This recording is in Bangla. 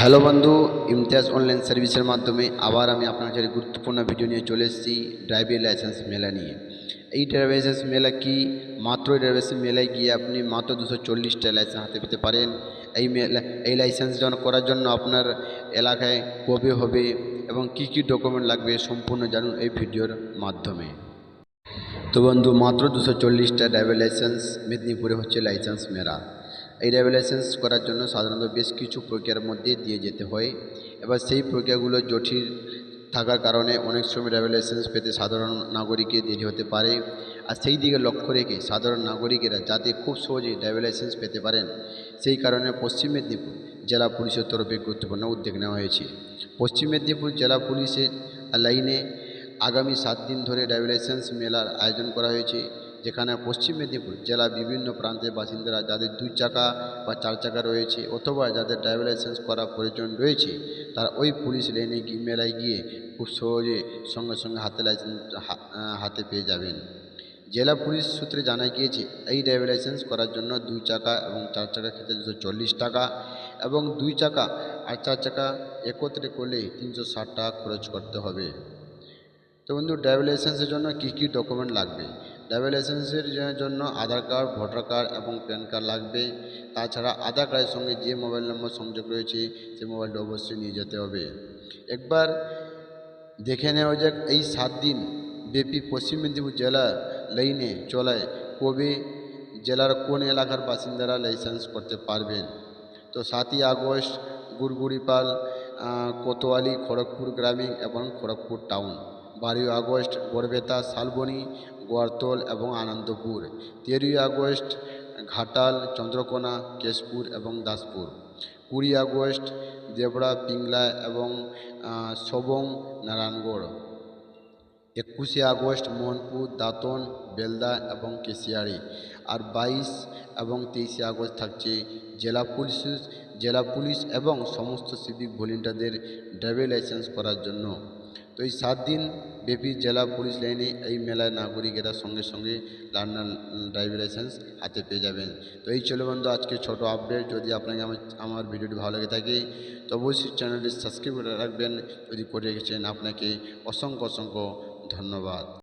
হ্যালো বন্ধু, ইমতিয়াজ অনলাইন সার্ভিসের মাধ্যমে আবার আমি আপনার কাছে গুরুত্বপূর্ণ ভিডিও নিয়ে চলে এসেছি ড্রাইভিং লাইসেন্স মেলা নিয়ে। এই ড্রাইভিং লাইসেন্স মেলা কি? মাত্র এই ড্রাইভিং লাইসেন্স মেলায় গিয়ে আপনি মাত্র দুশো চল্লিশটা লাইসেন্স হাতে পেতে পারেন। এই মেলা, এই লাইসেন্স করার জন্য আপনার এলাকায় কবে হবে এবং কি কি ডকুমেন্ট লাগবে সম্পূর্ণ জানুন এই ভিডিওর মাধ্যমে। তো বন্ধু, মাত্র দুশো চল্লিশটা ড্রাইভিং লাইসেন্স মেদিনীপুরে হচ্ছে লাইসেন্স মেরা এই ড্রাইভিং লাইসেন্স করার জন্য সাধারণত বেশ কিছু প্রক্রিয়ার মধ্যে দিয়ে যেতে হয়। এবার সেই প্রক্রিয়াগুলো জটিল থাকার কারণে অনেক সময় ড্রাইভিং লাইসেন্স পেতে সাধারণ নাগরিকের দেরি হতে পারে। আর সেই দিকে লক্ষ্য রেখে সাধারণ নাগরিকেরা যাতে খুব সহজেই ড্রাইভিং লাইসেন্স পেতে পারেন, সেই কারণে পশ্চিম মেদিনীপুর জেলা পুলিশের তরফে গুরুত্বপূর্ণ উদ্যোগ নেওয়া হয়েছে। পশ্চিম মেদিনীপুর জেলা পুলিশের লাইনে আগামী সাত দিন ধরে ড্রাইভিং লাইসেন্স মেলার আয়োজন করা হয়েছে। যেখানে পশ্চিম মেদিনীপুর জেলা বিভিন্ন প্রান্তের বাসিন্দারা যাদের দুই চাকা বা চার চাকা রয়েছে অথবা যাদের ড্রাইভিং লাইসেন্স করা প্রয়োজন রয়েছে, তারা ওই পুলিশ লাইনে গিয়ে, মেলায় গিয়ে খুব সহজে সঙ্গে সঙ্গে হাতে লাইসেন্স হাতে পেয়ে যাবেন। জেলা পুলিশ সূত্রে জানা গিয়েছে, এই ড্রাইভিং লাইসেন্স করার জন্য দুই চাকা এবং চার চাকা ক্ষেত্রে দুশো চল্লিশ টাকা এবং দুই চাকা আর চার চাকা একত্রে করলে তিনশো ষাট টাকা খরচ করতে হবে। তো বন্ধু ড্রাইভিং লাইসেন্সের জন্য কী কী ডকুমেন্ট লাগবে? ড্রাইভিং লাইসেন্সের জন্য আধার কার্ড, ভোটার কার্ড এবং প্যান কার্ড লাগবে। তাছাড়া আধার কার্ডের সঙ্গে যে মোবাইল নম্বর সংযোগ রয়েছে সেই মোবাইলটা অবশ্যই নিয়ে যেতে হবে। একবার দেখে নেওয়া যাক, এই সাত দিন ব্যাপী পশ্চিম মেদিনীপুর জেলা লাইনে চলায় কবে জেলার কোন এলাকার বাসিন্দারা লাইসেন্স করতে পারবেন? তো সাতই আগস্ট, গুড়গুড়িপাল কোতোয়ালি, খড়গপুর গ্রামীণ এবং খড়গপুর টাউন। বারোই আগস্ট বরবেতা শালবনী গোয়ারতল এবং আনন্দপুর, তেরোই আগস্ট ঘাটাল, চন্দ্রকোনা, কেশপুর এবং দাসপুর, কুড়ি আগস্ট দেবড়া পিংলা এবং সবং, নারায়ণগড়, একুশে আগস্ট মোহনপুর, দাঁতন, বেলদা এবং কেশিয়াড়ি আর বাইশ এবং তেইশে আগস্ট থাকছে জেলা পুলিশ জেলা পুলিশ এবং সমস্ত সিভিক ভলেন্টিয়ারদের ড্রাইভিং লাইসেন্স করার জন্য। তো এই সাত দিন ব্যাপী জেলা পুলিশ লাইনে এই মেলায় নাগরিকেরা সঙ্গে সঙ্গে লার্নার ড্রাইভিং লাইসেন্স হাতে পেয়ে যাবেন। তো এই ছিল বন্ধু আজকে ছোট আপডেট। যদি আপনাকে আমার আমার ভিডিওটি ভালো লেগে থাকে, তো অবশ্যই চ্যানেলটি সাবস্ক্রাইব করে রাখবেন। যদি করে রেখেছেন আপনাকে অসংখ্য অসংখ্য ধন্যবাদ।